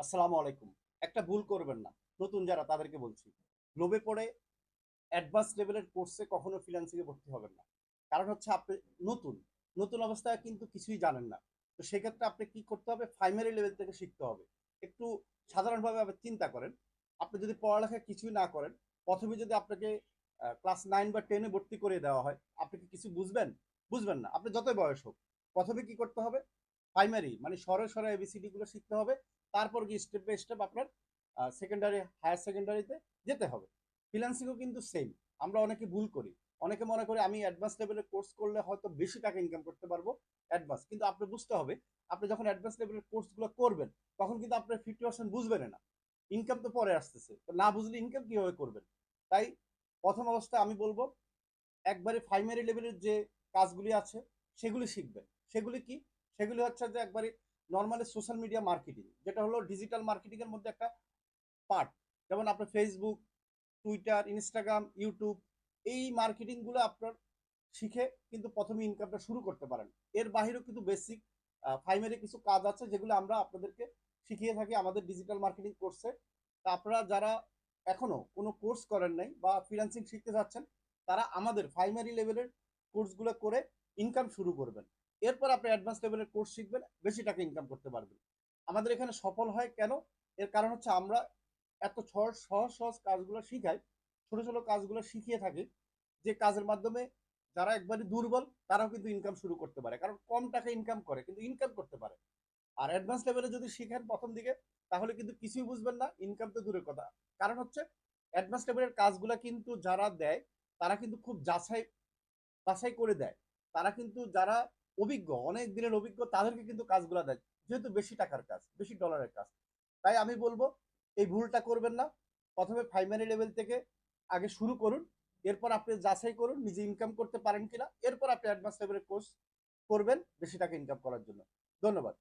আসসালামু আলাইকুম। একটা ভুল করবেন না। নতুন যারা, তাদেরকে বলছি, লোভে পড়ে অ্যাডভান্স লেভেলের কোর্সে কখনো ফ্রিল্যান্সিংয়ে ভর্তি হবেন না। কারণ হচ্ছে আপনি নতুন। নতুন অবস্থায় কিন্তু কিছুই জানেন না। তো সেক্ষেত্রে আপনি কি করতে হবে? প্রাইমারি লেভেল থেকে শিখতে হবে। একটু সাধারণভাবে আপনি চিন্তা করেন। আপনি যদি পড়ালেখা কিছুই না করেন, প্রথমে যদি আপনাকে ক্লাস নাইন বা টেনে ভর্তি করে দেওয়া হয়, আপনি কি কিছু বুঝবেন? বুঝবেন না। আপনি যতই বয়স হোক, প্রথমে কি করতে হবে? প্রাইমারি মানে সরে সরে এবিসিডি গুলো শিখতে হবে। তারপর গিয়ে স্টেপ বাই স্টেপ আপনার সেকেন্ডারি হায়ার সেকেন্ডারিতে যেতে হবে। ফ্রিল্যান্সিংও কিন্তু সেম আমরা অনেকে ভুল করি। অনেকে মনে করে আমি অ্যাডভান্স লেভেলের কোর্স করলে হয়তো বেশি টাকা ইনকাম করতে পারব অ্যাডভান্স কিন্তু আপনি বুঝতে হবে, আপনি যখন অ্যাডভান্স লেভেলের কোর্সগুলো করবেন, তখন কিন্তু আপনার ফিফটি পার্সেন্ট বুঝবেন না। ইনকাম তো পরে আসতেছে। তো না বুঝলে ইনকাম কীভাবে করবেন? তাই প্রথম অবস্থায় আমি বলব, একবারে প্রাইমারি লেভেলের যে কাজগুলি আছে, সেগুলি শিখবেন। সেগুলি কি? সেগুলি হচ্ছে যে একবারে নর্মালি সোশ্যাল মিডিয়া মার্কেটিং যেটা হলো ডিজিটাল মার্কেটিং এর মধ্যে একটা পার্ট যেমন আপনার ফেসবুক টুইটার ইনস্টাগ্রাম ইউটিউব এই মার্কেটিংগুলো আপনার শিখে কিন্তু প্রথমে ইনকামটা শুরু করতে পারেন। এর বাহিরেও কিন্তু বেসিক প্রাইমারি কিছু কাজ আছে যেগুলো আমরা আপনাদেরকে শিখিয়ে থাকি আমাদের ডিজিটাল মার্কেটিং কোর্সে তা আপনারা যারা এখনও কোনো কোর্স করেন নাই বা ফ্রিল্যান্সিং শিখতে যাচ্ছেন, তারা আমাদের প্রাইমারি লেভেলের কোর্সগুলো করে ইনকাম শুরু করবেন। এরপর আপনি অ্যাডভান্স লেভেলের কোর্স শিখবেন, বেশি টাকা ইনকাম করতে পারবেন। আমাদের এখানে সফল হয় কেন? এর কারণ হচ্ছে আমরা এত সহজ সহজ সহজ কাজগুলো শিখাই, ছোট ছোট কাজগুলো শিখিয়ে থাকি, যে কাজের মাধ্যমে যারা একবারে দুর্বল, তারাও কিন্তু ইনকাম শুরু করতে পারে। কারণ কম টাকা ইনকাম করে, কিন্তু ইনকাম করতে পারে। আর অ্যাডভান্স লেভেলে যদি শিখেন প্রথম দিকে, তাহলে কিন্তু কিছুই বুঝবেন না ইনকাম তো দূরের কথা। কারণ হচ্ছে অ্যাডভান্স লেভেলের কাজগুলো কিন্তু যারা দেয়, তারা কিন্তু খুব যাচাই, বাছাই করে দেয়। তারা কিন্তু যারা অভিজ্ঞ, অনেক দিনের অভিজ্ঞ, তাদেরকে কিন্তু কাজগুলো দেয়। যেহেতু বেশি টাকার কাজ, বেশি ডলারের কাজ। তাই আমি বলব, এই ভুলটা করবেন না। প্রথমে প্রাইমারি লেভেল থেকে আগে শুরু করুন। এরপর আপনি যাচাই করুন, নিজে ইনকাম করতে পারেন কিনা। এরপর আপনি অ্যাডভান্স লেভেলের কোর্স করবেন, বেশি টাকা ইনকাম করার জন্য। ধন্যবাদ।